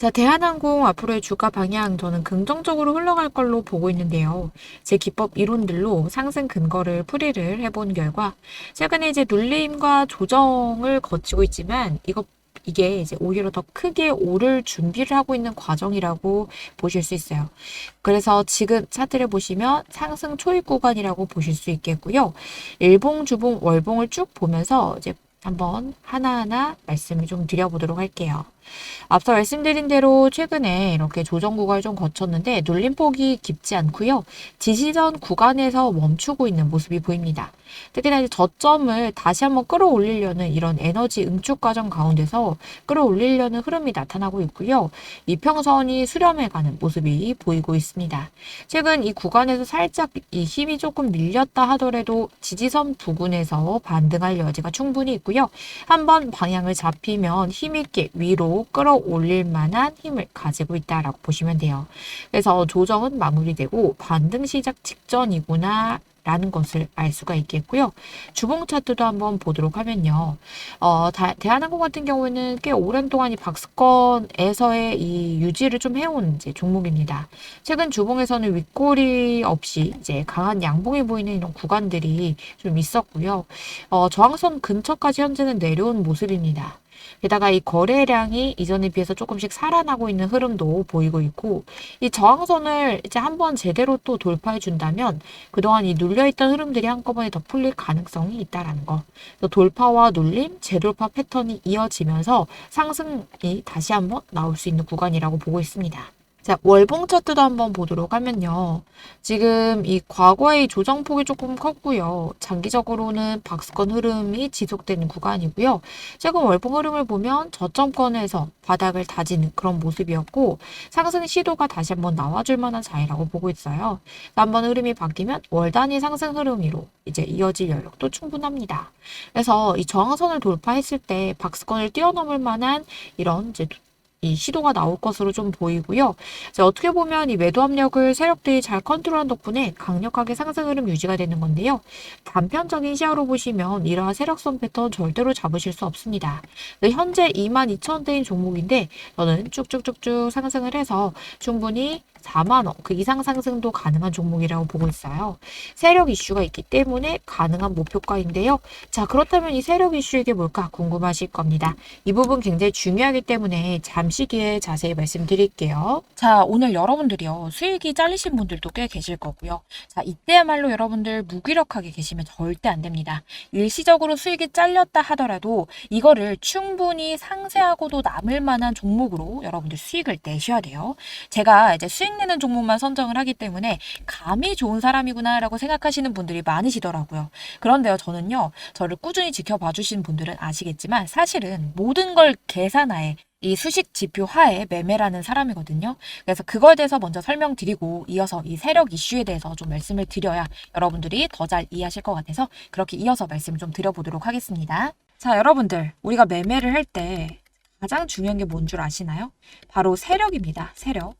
자, 대한항공 앞으로의 주가 방향 저는 긍정적으로 흘러갈 걸로 보고 있는데요. 제 기법 이론들로 상승 근거를 풀이를 해본 결과 최근에 이제 눌림과 조정을 거치고 있지만 이거 이게 이제 오히려 더 크게 오를 준비를 하고 있는 과정이라고 보실 수 있어요. 그래서 지금 차트를 보시면 상승 초입 구간이라고 보실 수 있겠고요. 일봉, 주봉, 월봉을 쭉 보면서 이제 한번 하나하나 말씀을 좀 드려보도록 할게요. 앞서 말씀드린 대로 최근에 이렇게 조정 구간을 좀 거쳤는데 눌림폭이 깊지 않고요. 지지선 구간에서 멈추고 있는 모습이 보입니다. 특히나 이제 저점을 다시 한번 끌어올리려는 이런 에너지 응축 과정 가운데서 끌어올리려는 흐름이 나타나고 있고요. 이평선이 수렴해가는 모습이 보이고 있습니다. 최근 이 구간에서 살짝 이 힘이 조금 밀렸다 하더라도 지지선 부근에서 반등할 여지가 충분히 있고요. 한번 방향을 잡히면 힘있게 위로 끌어올릴 만한 힘을 가지고 있다라고 보시면 돼요. 그래서 조정은 마무리되고 반등 시작 직전이구나 라는 것을 알 수가 있겠고요. 주봉 차트도 한번 보도록 하면요. 어, 다, 대한항공 같은 경우에는 꽤 오랜 동안 이 박스권에서의 이 유지를 좀 해온 이제 종목입니다. 최근 주봉에서는 윗꼬리 없이 이제 강한 양봉이 보이는 이런 구간들이 좀 있었고요. 어, 저항선 근처까지 현재는 내려온 모습입니다. 게다가 이 거래량이 이전에 비해서 조금씩 살아나고 있는 흐름도 보이고 있고 이 저항선을 이제 한번 제대로 또 돌파해 준다면 그동안 이 눌려있던 흐름들이 한꺼번에 더 풀릴 가능성이 있다라는 거. 또 돌파와 눌림, 재돌파 패턴이 이어지면서 상승이 다시 한번 나올 수 있는 구간이라고 보고 있습니다. 자, 월봉 차트도 한번 보도록 하면요. 지금 이 과거의 조정폭이 조금 컸고요. 장기적으로는 박스권 흐름이 지속되는 구간이고요. 최근 월봉 흐름을 보면 저점권에서 바닥을 다지는 그런 모습이었고 상승 시도가 다시 한번 나와줄 만한 자리라고 보고 있어요. 한번 흐름이 바뀌면 월 단위 상승 흐름으로 이제 이어질 여력도 충분합니다. 그래서 이 저항선을 돌파했을 때 박스권을 뛰어넘을 만한 이런 이제 이 시도가 나올 것으로 좀 보이고요. 어떻게 보면 이 매도 압력을 세력들이 잘 컨트롤한 덕분에 강력하게 상승 흐름 유지가 되는 건데요. 단편적인 시야로 보시면 이러한 세력선 패턴 절대로 잡으실 수 없습니다. 현재 22,000대인 종목인데 저는 쭉쭉쭉쭉 상승을 해서 충분히 4만 원, 그 이상 상승도 가능한 종목이라고 보고 있어요. 세력 이슈가 있기 때문에 가능한 목표가인데요. 자, 그렇다면 이 세력 이슈 이게 뭘까 궁금하실 겁니다. 이 부분 굉장히 중요하기 때문에 잠시 뒤에 자세히 말씀드릴게요. 자, 오늘 여러분들이요. 수익이 잘리신 분들도 꽤 계실 거고요. 자, 이때야말로 여러분들 무기력하게 계시면 절대 안 됩니다. 일시적으로 수익이 잘렸다 하더라도 이거를 충분히 상세하고도 남을 만한 종목으로 여러분들 수익을 내셔야 돼요. 제가 이제 수익 내는 종목만 선정을 하기 때문에 감이 좋은 사람이구나라고 생각하시는 분들이 많으시더라고요. 그런데요, 저는요, 저를 꾸준히 지켜봐 주신 분들은 아시겠지만 사실은 모든 걸 계산하에 이 수식 지표 하에 매매라는 사람이거든요. 그래서 그거에 대해서 먼저 설명드리고 이어서 이 세력 이슈에 대해서 좀 말씀을 드려야 여러분들이 더 잘 이해하실 것 같아서 그렇게 이어서 말씀을 좀 드려보도록 하겠습니다. 자, 여러분들, 우리가 매매를 할 때 가장 중요한 게 뭔 줄 아시나요? 바로 세력입니다. 세력.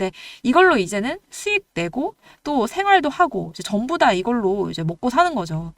근데 이걸로 이제는 수익 내고 또 생활도 하고 이제 전부 다 이걸로 이제 먹고 사는 거죠.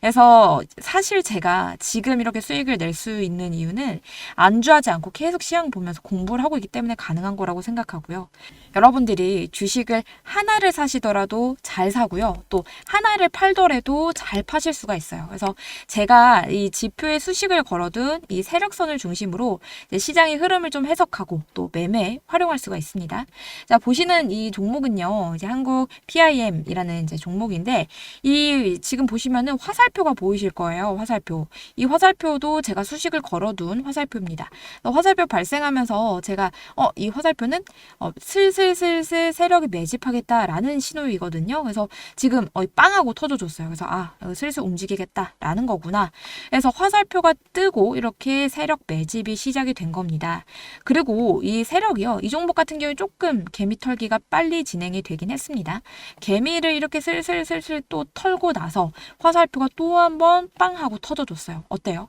그래서 사실 제가 지금 이렇게 수익을 낼 수 있는 이유는 안주하지 않고 계속 시황 보면서 공부를 하고 있기 때문에 가능한 거라고 생각하고요. 여러분들이 주식을 하나를 사시더라도 잘 사고요. 또 하나를 팔더라도 잘 파실 수가 있어요. 그래서 제가 이 지표에 수식을 걸어둔 이 세력선을 중심으로 시장의 흐름을 좀 해석하고 또 매매에 활용할 수가 있습니다. 자, 보시는 이 종목은요. 이제 한국 PIM이라는 이제 종목인데 이 지금 보시면은 화살표가 보이실 거예요. 화살표. 이 화살표도 제가 수식을 걸어둔 화살표입니다. 화살표 발생하면서 제가 어, 이 화살표는 어, 슬슬 슬슬 세력이 매집하겠다라는 신호이거든요. 그래서 지금 어, 빵하고 터져줬어요. 그래서 아, 어, 슬슬 움직이겠다라는 거구나. 그래서 화살표가 뜨고 이렇게 세력 매집이 시작이 된 겁니다. 그리고 이 세력이요. 이 종목 같은 경우에 조금 개미 털기가 빨리 진행이 되긴 했습니다. 개미를 이렇게 슬슬슬슬 또 털고 나서 화살표가 또 한 번 빵 하고 터져줬어요. 어때요?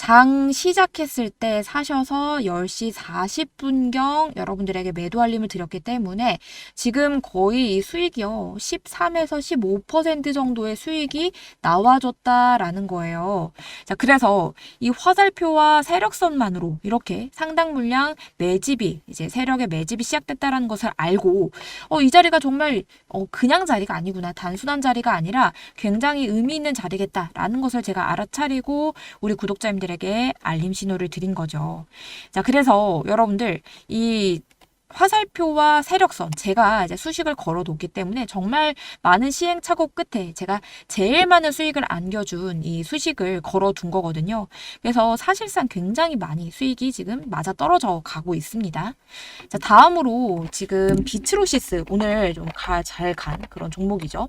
장 시작했을 때 사셔서 10시 40분경 여러분들에게 매도 알림을 드렸기 때문에 지금 거의 이 수익이요. 13에서 15% 정도의 수익이 나와줬다라는 거예요. 자, 그래서 이 화살표와 세력선만으로 이렇게 상당 물량 매집이 이제 세력의 매집이 시작됐다라는 것을 알고 어, 이 자리가 정말 어, 그냥 자리가 아니구나. 단순한 자리가 아니라 굉장히 의미 있는 자리겠다라는 것을 제가 알아차리고 우리 구독자님들 여러분들에게 알림 신호를 드린 거죠. 자, 그래서 여러분들 이 화살표와 세력선 제가 이제 수식을 걸어 놓기 때문에 정말 많은 시행착오 끝에 제가 제일 많은 수익을 안겨준 이 수식을 걸어 둔 거거든요. 그래서 사실상 굉장히 많이 수익이 지금 맞아 떨어져 가고 있습니다. 자, 다음으로 지금 비트로시스 오늘 좀 잘 간 그런 종목이죠.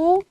o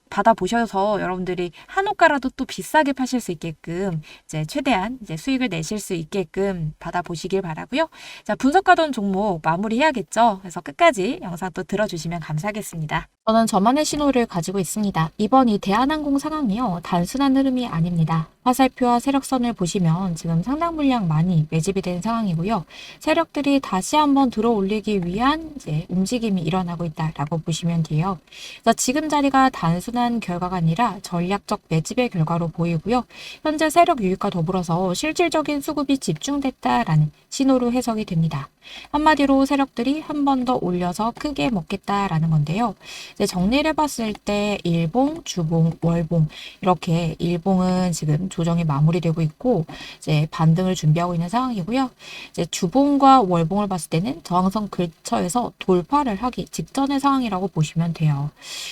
받아보셔서 여러분들이 한옥가라도 또 비싸게 파실 수 있게끔 이제 최대한 이제 수익을 내실 수 있게끔 받아보시길 바라고요. 자, 분석하던 종목 마무리해야겠죠. 그래서 끝까지 영상 또 들어주시면 감사하겠습니다. 저는 저만의 신호를 가지고 있습니다. 이번 이 대한항공 상황이요. 단순한 흐름이 아닙니다. 화살표와 세력선을 보시면 지금 상당 물량 많이 매집이 된 상황이고요. 세력들이 다시 한번 들어 올리기 위한 이제 움직임이 일어나고 있다라고 보시면 돼요. 그래서 지금 자리가 단순한 결과가 아니라 전략적 매집의 결과로 보이고요. 현재 세력 유입과 더불어서 실질적인 수급이 집중됐다라는 신호로 해석이 됩니다. 한마디로 세력들이 한 번 더 올려서 크게 먹겠다라는 건데요. 이제 정리를 해봤을 때 일봉, 주봉, 월봉 이렇게 일봉은 지금 조정이 마무리되고 있고 이제 반등을 준비하고 있는 상황이고요. 이제 주봉과 월봉을 봤을 때는 저항선 근처에서 돌파를 하기 직전의 상황이라고 보시면 돼요.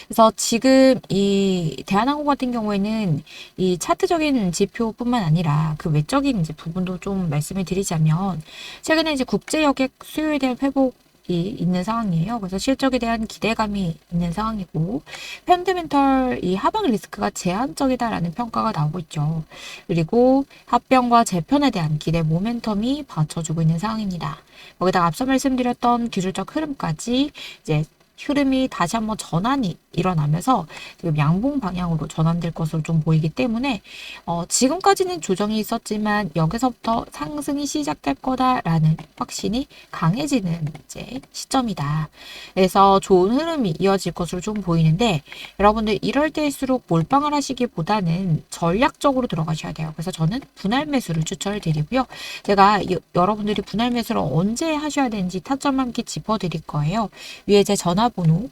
그래서 지금 이 대한항공 같은 경우에는 이 차트적인 지표뿐만 아니라 그 외적인 이제 부분도 좀 말씀을 드리자면 최근에 이제 국제 여객 수요에 대한 회복이 있는 상황이에요. 그래서 실적에 대한 기대감이 있는 상황이고 펀드멘털 이 하방 리스크가 제한적이다라는 평가가 나오고 있죠. 그리고 합병과 재편에 대한 기대 모멘텀이 받쳐주고 있는 상황입니다. 거기다가 앞서 말씀드렸던 기술적 흐름까지 이제 흐름이 다시 한번 전환이 일어나면서 지금 양봉 방향으로 전환될 것으로 좀 보이기 때문에 어, 지금까지는 조정이 있었지만 여기서부터 상승이 시작될 거다라는 확신이 강해지는 이제 시점이다. 그래서 좋은 흐름이 이어질 것으로 좀 보이는데 여러분들 이럴 때일수록 몰빵을 하시기보다는 전략적으로 들어가셔야 돼요. 그래서 저는 분할 매수를 추천을 드리고요. 제가 여, 여러분들이 분할 매수를 언제 하셔야 되는지 타점 함께 짚어드릴 거예요. 위에 제 전화번호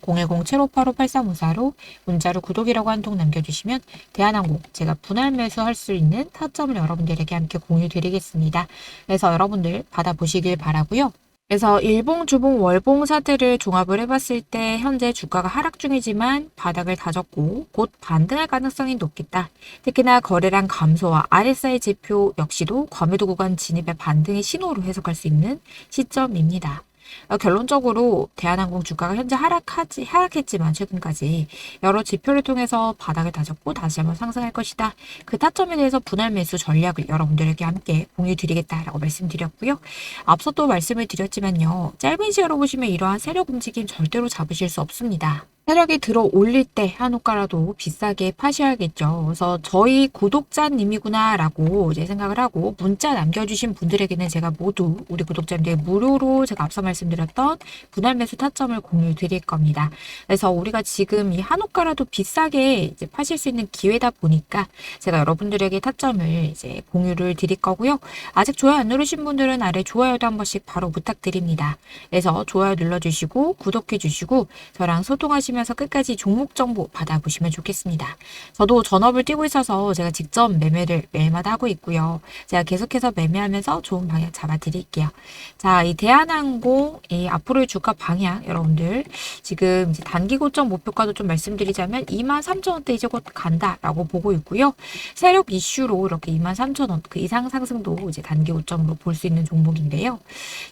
010-7585-8354로 문자로 구독이라고 한 통 남겨주시면 대한항공 제가 분할 매수할 수 있는 타점을 여러분들에게 함께 공유 드리겠습니다. 그래서 여러분들 받아보시길 바라고요. 그래서 일봉, 주봉, 월봉 사태를 종합을 해봤을 때 현재 주가가 하락 중이지만 바닥을 다졌고 곧 반등할 가능성이 높겠다. 특히나 거래량 감소와 RSI 지표 역시도 과매도 구간 진입의 반등의 신호로 해석할 수 있는 시점입니다. 어, 결론적으로 대한항공 주가가 현재 하락하지, 하락했지만 최근까지 여러 지표를 통해서 바닥을 다졌고 다시 한번 상승할 것이다. 그 타점에 대해서 분할 매수 전략을 여러분들에게 함께 공유 드리겠다라고 말씀드렸고요. 앞서 또 말씀을 드렸지만요. 짧은 시간으로 보시면 이러한 세력 움직임 절대로 잡으실 수 없습니다. 세력이 들어 올릴 때 한옥가라도 비싸게 파셔야겠죠. 그래서 저희 구독자님이구나라고 이제 생각을 하고 문자 남겨주신 분들에게는 제가 모두 우리 구독자님들 무료로 제가 앞서 말씀드렸던 분할 매수 타점을 공유 드릴 겁니다. 그래서 우리가 지금 이 한옥가라도 비싸게 이제 파실 수 있는 기회다 보니까 제가 여러분들에게 타점을 이제 공유를 드릴 거고요. 아직 좋아요 안 누르신 분들은 아래 좋아요도 한 번씩 바로 부탁드립니다. 그래서 좋아요 눌러주시고 구독해 주시고 저랑 소통하시면 서 끝까지 종목 정보 받아보시면 좋겠습니다. 저도 전업을 뛰고 있어서 제가 직접 매매를 매일마다 하고 있고요. 제가 계속해서 매매하면서 좋은 방향 잡아드릴게요. 자, 이 대한항공 이 앞으로의 주가 방향 여러분들 지금 단기 고점 목표가도 좀 말씀드리자면 23,000원대 이제 곧 간다라고 보고 있고요. 세력 이슈로 이렇게 23,000원 그 이상 상승도 이제 단기 고점으로 볼 수 있는 종목인데요.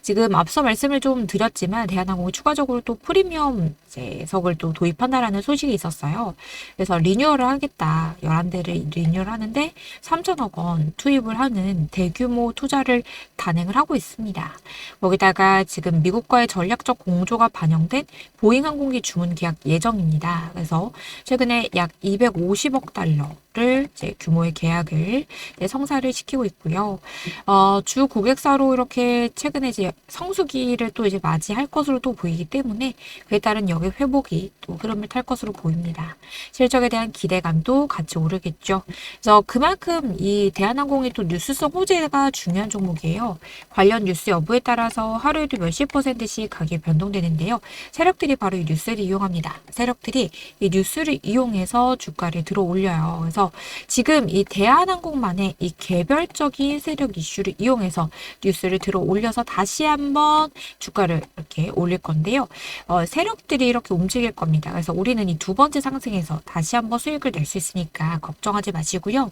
지금 앞서 말씀을 좀 드렸지만 대한항공이 추가적으로 또 프리미엄 이제 석을 또 도입한다라는 소식이 있었어요. 그래서 리뉴얼을 하겠다. 11대를 리뉴얼 하는데 3천억 원 투입을 하는 대규모 투자를 단행을 하고 있습니다. 거기다가 지금 미국과의 전략적 공조가 반영된 보잉 항공기 주문 계약 예정입니다. 그래서 최근에 약 250억 달러를 이제 규모의 계약을 성사를 시키고 있고요. 어, 주 고객사로 이렇게 최근에 이제 성수기를 또 이제 맞이할 것으로 또 보이기 때문에 그에 따른 여객 회복이 또 흐름을 탈 것으로 보입니다. 실적에 대한 기대감도 같이 오르겠죠. 그래서 그만큼 이 대한항공이 또 뉴스성 호재가 중요한 종목이에요. 관련 뉴스 여부에 따라서 하루에도 몇십 퍼센트씩 가격이 변동되는데요. 세력들이 바로 이 뉴스를 이용합니다. 세력들이 이 뉴스를 이용해서 주가를 들어 올려요. 그래서 지금 이 대한항공만의 이 개별적인 세력 이슈를 이용해서 뉴스를 들어 올려서 다시 한번 주가를 이렇게 올릴 건데요. 어, 세력들이 이렇게 움직일 겁니다. 그래서 우리는 이 두 번째 상승에서 다시 한번 수익을 낼 수 있으니까 걱정하지 마시고요.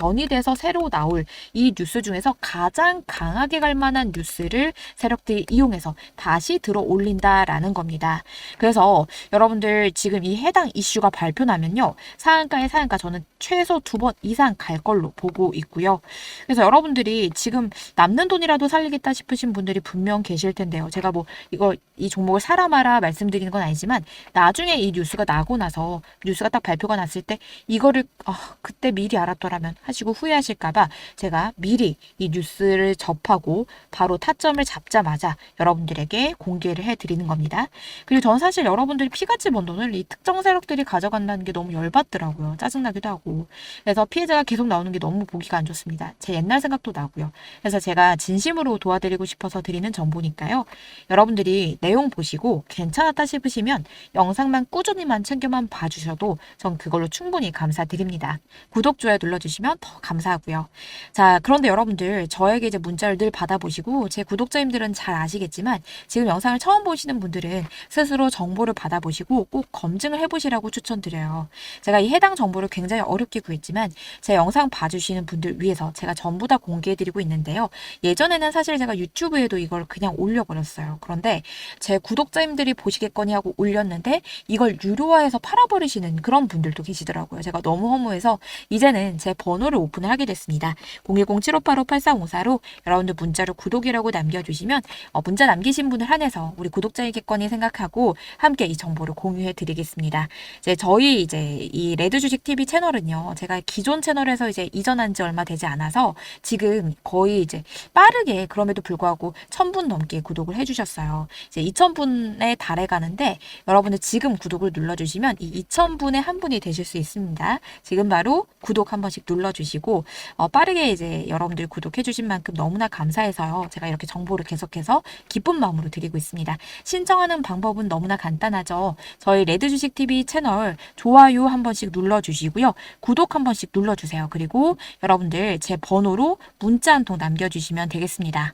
이 돼서 새로 나올 이 뉴스 중에서 가장 강하게 갈 만한 뉴스를 세력들이 이용해서 다시 들어 올린다라는 겁니다. 그래서 여러분들 지금 이 해당 이슈가 발표나면요. 상한가에 상한가 저는 최소 두 번 이상 갈 걸로 보고 있고요. 그래서 여러분들이 지금 남는 돈이라도 살리겠다 싶으신 분들이 분명 계실 텐데요. 제가 뭐 이거 이 종목을 사라 마라 말씀드리는 건 아니지만 나중에 이 뉴스가 나고 나서 뉴스가 딱 발표가 났을 때 이거를 아, 그때 미리 알았더라면 하시고 후회하실까봐 제가 미리 이 뉴스를 접하고 바로 타점을 잡자마자 여러분들에게 공개를 해드리는 겁니다. 그리고 저는 사실 여러분들이 피같이 번 돈을 이 특정 세력들이 가져간다는 게 너무 열받더라고요. 짜증나기도 하고. 그래서 피해자가 계속 나오는 게 너무 보기가 안 좋습니다. 제 옛날 생각도 나고요. 그래서 제가 진심으로 도와드리고 싶어서 드리는 정보니까요. 여러분들이 내용 보시고 괜찮았다 싶으시면 영상만 꾸준히만 챙겨만 봐주셔도 전 그걸로 충분히 감사드립니다. 구독, 좋아요 눌러주시면 더 감사하고요. 자, 그런데 여러분들 저에게 이제 문자를 늘 받아보시고 제 구독자님들은 잘 아시겠지만 지금 영상을 처음 보시는 분들은 스스로 정보를 받아보시고 꼭 검증을 해보시라고 추천드려요. 제가 이 해당 정보를 굉장히 어렵게 구했지만 제 영상 봐주시는 분들 위해서 제가 전부 다 공개해드리고 있는데요. 예전에는 사실 제가 유튜브에도 이걸 그냥 올려버렸어요. 그런데 제 구독자님들이 보시겠거니 하고 올렸는데 이걸 유료화해서 팔아버리시는 그런 분들도 계시더라고요. 제가 너무 허무해서 이제는 제 번호를 오픈을 하게 됐습니다. 010-7585-8454로 여러분들 문자로 구독이라고 남겨주시면 어, 문자 남기신 분을 한해서 우리 구독자이겠거니 생각하고 함께 이 정보를 공유해 드리겠습니다. 이제 저희 이제 이 레드 주식 TV 채널은요. 제가 기존 채널에서 이제 이전한 지 얼마 되지 않아서 지금 거의 이제 빠르게 그럼에도 불구하고 1000분 넘게 구독을 해 주셨어요. 이제 2000분에 달해 가는데 여러분들 지금 구독을 눌러 주시면 이 2000분의 한 분이 되실 수 있습니다. 지금 바로 구독 한 번씩 눌러 주시고 어, 빠르게 이제 여러분들 구독해주신 만큼 너무나 감사해서요. 제가 이렇게 정보를 계속해서 기쁜 마음으로 드리고 있습니다. 신청하는 방법은 너무나 간단하죠. 저희 레드 주식 TV 채널 좋아요 한 번씩 눌러주시고요. 구독 한 번씩 눌러주세요. 그리고 여러분들 제 번호로 문자 한 통 남겨주시면 되겠습니다.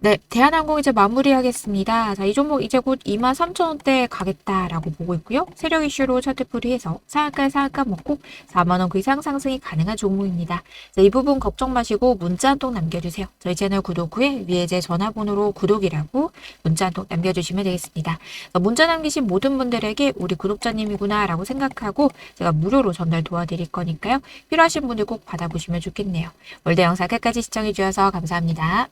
네, 대한항공 이제 마무리하겠습니다. 자, 이 종목 이제 곧 23,000원대 가겠다라고 보고 있고요. 세력 이슈로 차트 풀이해서 상한가 상한가 먹고 4만원 그 이상 상승이 가능한 종목입니다. 자, 이 부분 걱정 마시고 문자 한 통 남겨주세요. 저희 채널 구독 후에 위에 제 전화번호로 구독이라고 문자 한 통 남겨주시면 되겠습니다. 자, 문자 남기신 모든 분들에게 우리 구독자님이구나 라고 생각하고 제가 무료로 전달 도와드릴 거니까요. 필요하신 분들 꼭 받아보시면 좋겠네요. 월드 영상 끝까지 시청해주셔서 감사합니다.